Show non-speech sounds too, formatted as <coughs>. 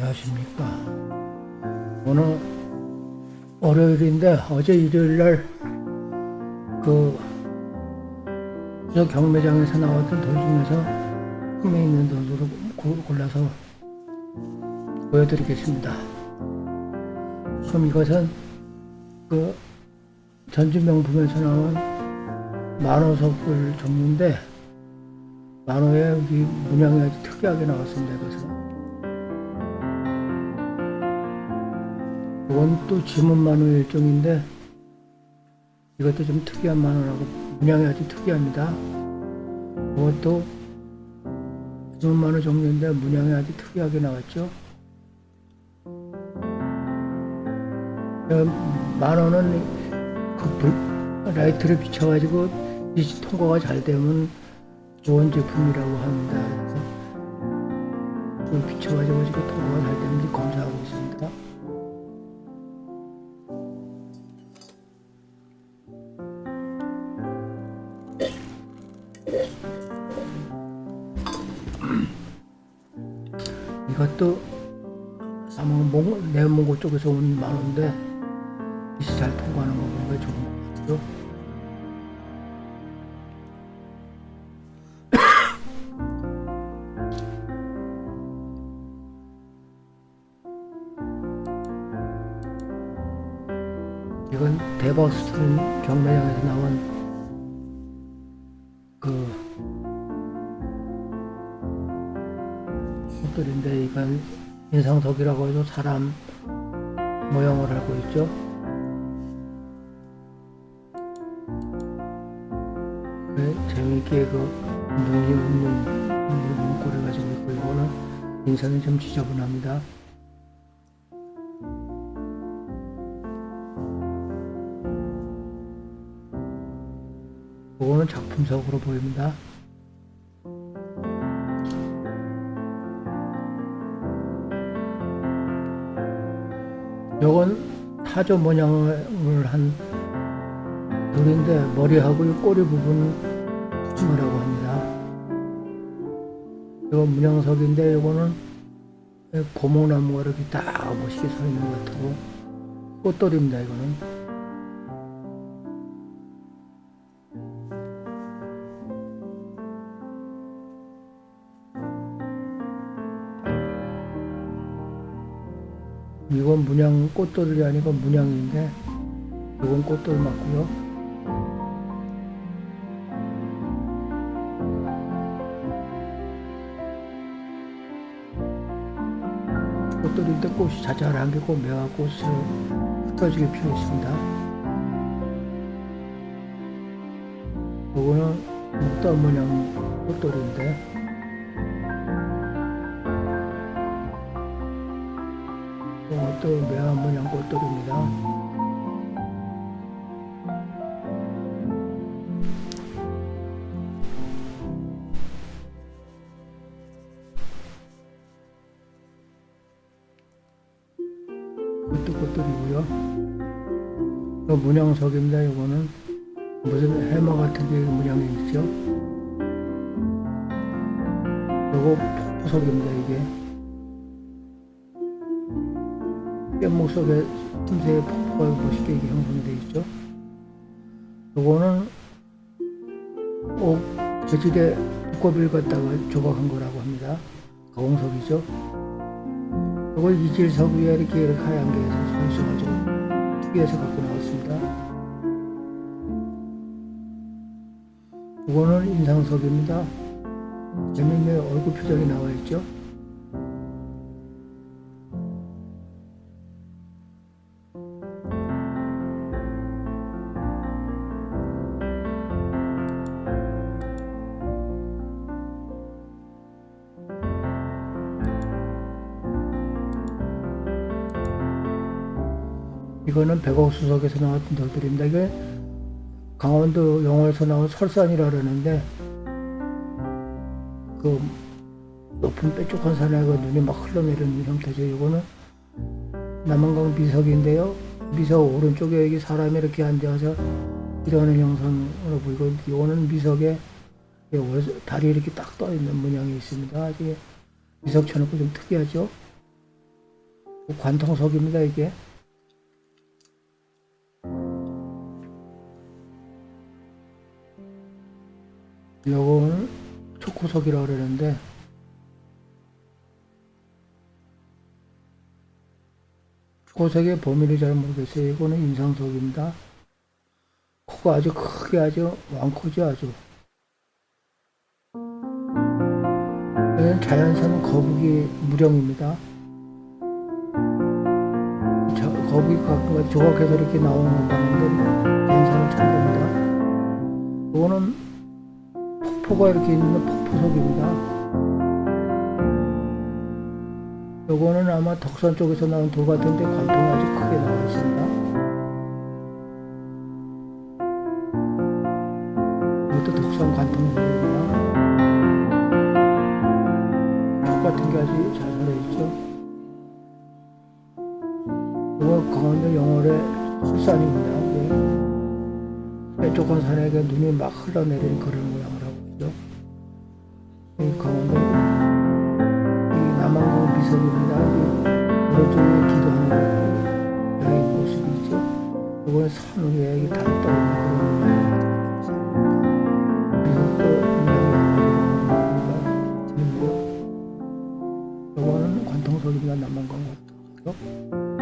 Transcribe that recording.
안녕하십니까. 오늘 월요일인데 어제 일요일 날그 저 경매장에서 나왔던 돌 중에서 흥미 있는 고- 골라서 보여드리겠습니다. 그럼 이것은 그 전주 명품에서 나온 만호석들 종류인데 만호에 여기 문양이 아주 특이하게 나왔습니다. 이것은 이건 또 지문 만호의 일종인데 이것도 좀 특이한 만호라고 문양이 아주 특이합니다. 이것도 지문 만호 종류인데 문양이 아주 특이하게 나왔죠. 어, 만호는 그 불, 라이트를 비춰가지고 빛이 통과가 잘 되면 좋은 제품이라고 합니다. 그래서 그 비춰가지고 통과가 잘 이것도 아마 몽, 내몽고 쪽에서 온 만호인데 빛이 잘 통과하는 거 보니까 좋은 것 같아요. <coughs> 이건 대버스턴 경매장에서 나온 그 옷들인데 이건 인상석이라고 해서 사람 모형을 하고 있죠. 네, 재미있게 그 눈이 웃는 눈꼬리 가지고 있고 이거는 인상이 좀 지저분합니다. 이거는 작품석으로 보입니다. 요건 타조 모양을 한 돌인데 머리하고 이 꼬리 부분 붙임이라고 합니다. 이거 문양석인데 이거는 고목나무가 이렇게 딱 멋있게 서 있는 것 같고 꽃돌입니다. 이거는 이건 문양 꽃돌이 아니고 문양인데 이건 꽃돌 맞고요. 꽃돌인데 꽃이 자잘한 게 꽃, 매화 꽃을 흩어지게 피어 있습니다. 이거는 목달 문양 꽃돌인데 것도 매화 문양 꽃돌입니다. 이것도 꽃돌이고요. 이 문양석입니다. 이거는 무슨 해마 같은 게 문양이 있죠. 이거 폭포석입니다. 이게 뗏목 속에 틈새에 폭포가 멋있게 이게 형성되어 있죠. 요거는 옥 재질의 두꺼비를 갖다가 조각한 거라고 합니다. 가공석이죠. 요걸 이질석 위에 이렇게, 이렇게 하얀 게서 있어가지고 특이해서 갖고 나왔습니다. 이거는 인상석입니다. 재밌는 얼굴 표정이 나와 있죠. 이거는 백옥 수석에서 나왔던 돌들입니다. 이게 강원도 영월에서 나온 설산이라 그러는데 그 높은 뾰족한 산에 그 눈이 막 흘러내리는 형태죠. 이거는 남한강 미석인데요. 미석 오른쪽에 여기 사람이 이렇게 앉아서 이러는 형상으로 보이고 이거는 미석에 다리 이렇게 딱 떠 있는 모양이 있습니다. 아주 미석 쳐놓고 좀 특이하죠. 관통석입니다 이게. 요거는 초코석이라고 그러는데 초코석의 범위를 잘 모르겠어요. 이거는 인상석입니다. 코가 아주 크게 아주 왕코죠 아주. 자연산 거북이 무령입니다. 저, 거북이 가끔 조각해서 이렇게 나오는 거 봤는데 자연산은 처음 봅니다. 이거는 폭포가 이렇게 있는 폭포석입니다. 요거는 아마 덕산 쪽에서 나온 돌 같은데 관통이 아주 크게 나와 있습니다. 이것도 덕산 관통석입니다. 촉 같은 게 아주 잘 살아있죠. 이거 강원도 영월의 술산입니다. 이게 뾰족한 산에게 눈이 막 흘러내리는 그런 하고 있죠. 이 강원도 이 미석입니다. 이 오른쪽에 기도하는 거 여행 모습이 있죠. 이거는 이게 다 떠있는 그런 분명히 아주 재밌네요. 이거는 관통석입니다. 남한강 관통석.